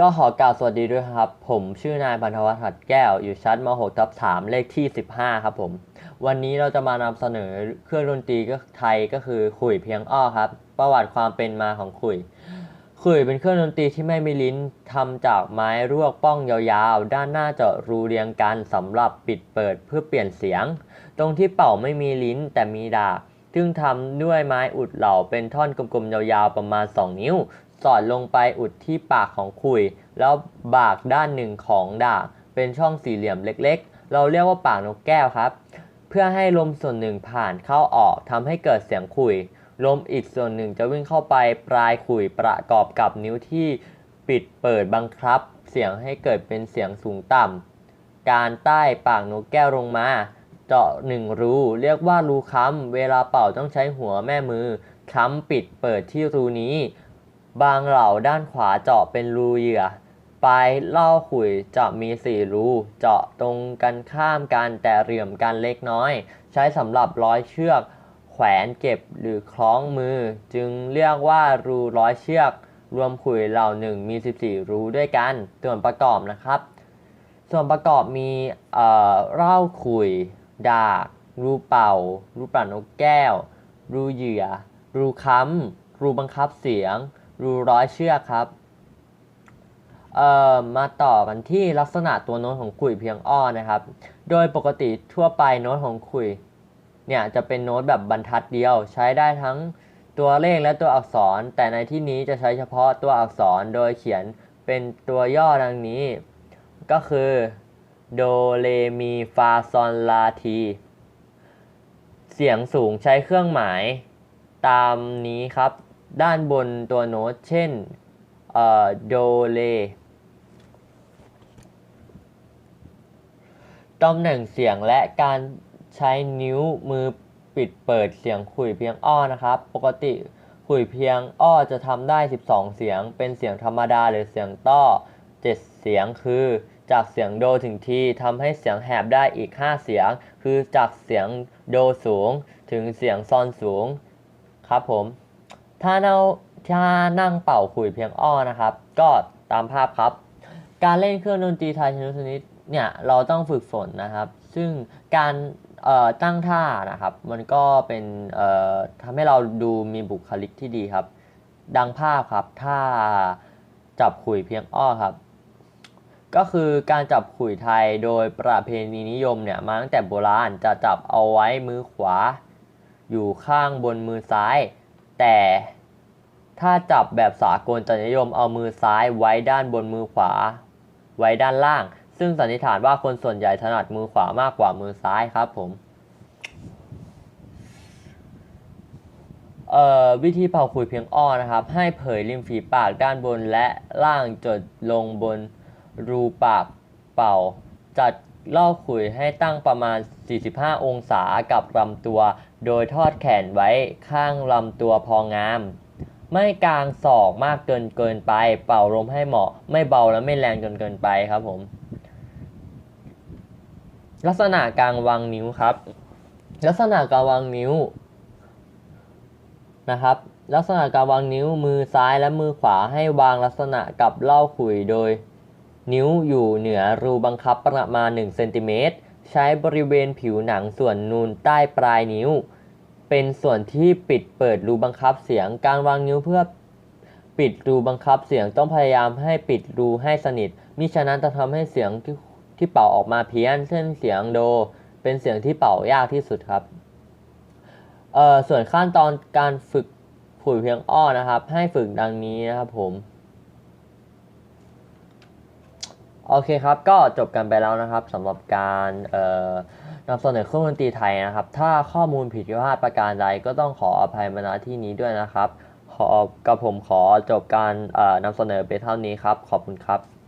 ก็ขอกล่าวสวัสดีด้วยครับ ผมชื่อนายพันธวัฒน์หัดแก้ว อยู่ชั้นม .6 ทับ3เลขที่ 15 ครับผม วันนี้เราจะมานำเสนอเครื่องดนตรีก็ไทยก็คือขลุยเพียงอ้อครับ ประวัติความเป็นมาของขลุยขลุยเป็นเครื่องดนตรีที่ไม่มีลิ้นทำจากไม้รวกป้องยาวๆ ด้านหน้าเจาะรูเรียงกันสำหรับปิดเปิดเพื่อเปลี่ยนเสียง ตรงที่เป่าไม่มีลิ้นแต่มีดาบซึ่งทำด้วยไม้อุดเหล่าเป็นท่อนกลมๆยาวๆประมาณ 2 นิ้ว สอดลงไปอุดที่ปากของคุย แล้วบากด้านหนึ่งของดาบเป็นช่องสี่เหลี่ยมเล็กๆ เราเรียกว่าปากนกแก้วครับ เพื่อให้ลมส่วนหนึ่งผ่านเข้าออกทำให้เกิดเสียงคุย ลมอีกส่วนหนึ่งจะวิ่งเข้าไปปลายคุยประกอบกับนิ้วที่ปิดเปิดบังคับ เสียงให้เกิดเป็นเสียงสูงต่ำการใต้ปากนกแก้วลงมาเจาะหนึ่งรูเรียกว่ารูค้ำเวลาเป่าต้องใช้หัวแม่มือค้ำปิดเปิดที่รูนี้ บางเหล่าด้านขวาเจาะเป็นรูเหยื่อ ปลายเล่าขุยจะมีสี่รู เจาะตรงกันข้ามกันแต่เหลื่อมกันเล็กน้อย ใช้สำหรับร้อยเชือก แขวนเก็บหรือคล้องมือ จึงเรียกว่ารูร้อยเชือก รวมขุยเหล่าหนึ่งมี 14 รูด้วยกัน ส่วนประกอบนะครับ ส่วนประกอบมีเอ่อเล่าขุย ดาก รูเป่า รูปรั่นนกแก้ว รูเหยื่อ รูค้ำรูบังคับเสียง รูร้อยเชือกครับเอ่อมาต่อกันที่ลักษณะตัวโน้ตของขลุ่ยเพียงอ้อนะครับ โดยปกติทั่วไปโน้ตของขลุ่ยเนี่ยจะเป็นโน้ตแบบบรรทัดเดียว ใช้ได้ทั้งตัวเลขและตัวอักษร แต่ในที่นี้จะใช้เฉพาะตัวอักษรโดยเขียนเป็นตัวย่อดังนี้ ก็คือโดเรมีฟาซอนลาที เสียงสูงใช้เครื่องหมายตามนี้ครับ ด้านบนตัวโน้ต เช่นโดเลตำแหน่งเสียงและการใช้นิ้วมือปิดเปิดเสียงขุยเพียงอ้อนะครับ ปกติขุยเพียงอ้อจะทำได้ 12 เสียง เป็นเสียงธรรมดาหรือเสียงต้อ 7 เสียงคือจากเสียงโดถึงทีทำให้เสียงแหบได้อีก 5 เสียง คือจากเสียงโดสูงถึงเสียงซอนสูง ครับผม ถ้าเราถ้านั่งเป่าขลุ่ยเพียงอ้อนะครับ ก็ตามภาพครับ การเล่นเครื่องดนตรีไทยชนิดชนิดเนี่ยเราต้องฝึกฝนนะครับ ซึ่งการตั้งท่านะครับ มันก็เป็นทำให้เราดูมีบุคลิกที่ดีครับ ดังภาพครับถ้าจับขลุ่ยเพียงอ้อครับ ก็คือการจับขลุ่ยไทยโดยประเพณีนิยมเนี่ยมาตั้งแต่โบราณจะจับเอาไว้มือขวา อยู่ข้างบนมือซ้าย แต่ถ้าจับแบบสากลจะนิยมเอามือซ้ายไว้ด้านบนมือขวา ไว้ด้านล่าง ซึ่งสันนิษฐานว่าคนส่วนใหญ่ถนัดมือขวามากกว่ามือซ้ายครับผมวิธีเป่าขลุ่ยเพียงอ้อนะครับ ให้เผยริมฝีปากด้านบนและล่างจดลงบนรูปากเป่า จัด เล่าขลุ่ยให้ตั้งประมาณ 45 องศากับลำตัว โดยทอดแขนไว้ข้างลำตัวพองาม ไม่กลางศอกมากเกินเกินไป เป่าลมให้เหมาะ ไม่เบาและไม่แรงจนเกินไปครับผม ลักษณะการวางนิ้วครับ ลักษณะการวางนิ้วนะครับ ลักษณะการวางนิ้วมือซ้ายและมือขวาให้วางลักษณะกับเล่าขุยโดย นิ้วอยู่เหนือรูบังคับประมาณ1เซนติเมตรใช้บริเวณผิวหนังส่วนนูนใต้ปลายนิ้ว เป็นส่วนที่ปิดเปิดรูบังคับเสียง การวางนิ้วเพื่อปิดรูบังคับเสียงต้องพยายามให้ปิดรูให้สนิทมิฉะนั้นจะทำให้เสียงที่ที่เป่าออกมาเพี้ยนเช่นเสียงโด เป็นเสียงที่เป่ายากที่สุดครับเอ่อส่วนขั้นตอนการฝึกขลุ่ยเพียงอ้อนะครับ ให้ฝึกดังนี้นะครับผม โอเคครับ ก็จบกันไปแล้วนะครับสำหรับการเอ่อนำเสนอเครื่องดนตรีไทยนะครับ ถ้าข้อมูลผิดพลาดประการใดก็ต้องขออภัยมาณที่นี้ด้วยนะครับ ขอกับผมขอจบการเอ่อนำเสนอไปเท่านี้ครับ ขอบคุณครับ